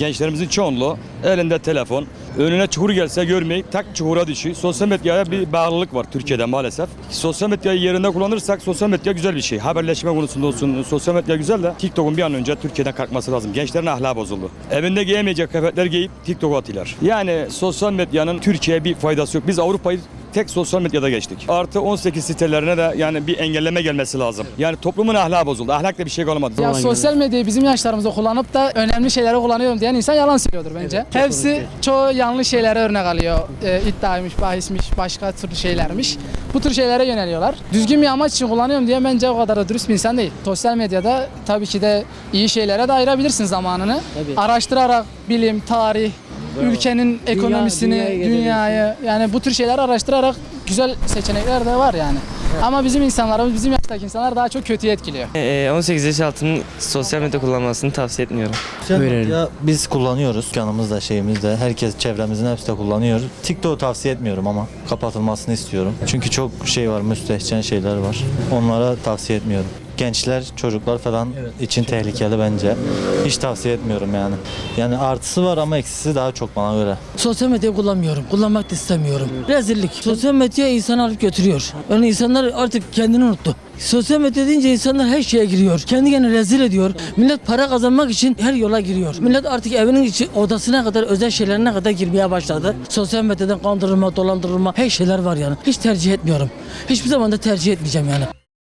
Gençlerimizin çoğunluğu elinde telefon, önüne çukur gelse görmeyip tak çukura düşüyor. Sosyal medyaya bir bağlılık var Türkiye'de maalesef. Sosyal medyayı yerinde kullanırsak sosyal medya güzel bir şey. Haberleşme konusunda olsun sosyal medya güzel de TikTok'un bir an önce Türkiye'den kalkması lazım. Gençlerin ahlakı bozuldu. Evinde giyemeyecek kıyafetler giyip TikTok'a atıyorlar. Yani sosyal medyanın Türkiye'ye bir faydası yok. Biz Avrupa'yı tek sosyal medyada geçtik. Artı 18 sitelerine de yani bir engelleme gelmesi lazım. Yani toplumun ahlakı bozuldu. Ahlakla bir şey kalmadı. Ya sosyal medyayı bizim yaşlarımızda kullanıp da önemli şeylere kullanıyorum diyen insan yalan söylüyordur bence. Hepsi çoğu yanlış şeylere örnek alıyor. Ee, iddiaymış, bahismiş, başka türlü şeylermiş. Bu tür şeylere yöneliyorlar. Düzgün bir amaç için kullanıyorum diye bence o kadar da dürüst bir insan değil. Sosyal medyada tabii ki de iyi şeylere de ayırabilirsin zamanını. Tabii. Araştırarak bilim, tarih, ülkenin ekonomisini, dünyayı dünyayı yani bu tür şeyler araştırarak güzel seçenekler de var yani. Ama bizim insanlarımız, bizim yaştaki insanlar daha çok kötüye etkiliyor. Ee, 18 yaş altının sosyal medya kullanmasını tavsiye etmiyorum. Öğrenelim. medya biz kullanıyoruz. Yanımızda şeyimizde. Herkes çevremizin hepsi de kullanıyor. TikTok'u tavsiye etmiyorum ama kapatılmasını istiyorum. Çünkü çok şey var, müstehcen şeyler var. Onlara tavsiye etmiyorum. Gençler, çocuklar falan için tehlikeli bence. Hiç tavsiye etmiyorum yani. Yani artısı var ama eksisi daha çok bana göre. Sosyal medyayı kullanmıyorum. Kullanmak da istemiyorum. Rezillik. Sosyal medya insanı alıp götürüyor. Yani insanlar artık kendini unuttu. Sosyal medya deyince insanlar her şeye giriyor. Kendi kendini rezil ediyor. Millet para kazanmak için her yola giriyor. Millet artık evinin içi odasına kadar özel şeylerine kadar girmeye başladı. Sosyal medyadan kandırılma, dolandırılma her şeyler var yani. Hiç tercih etmiyorum. Hiçbir zaman da tercih etmeyeceğim yani.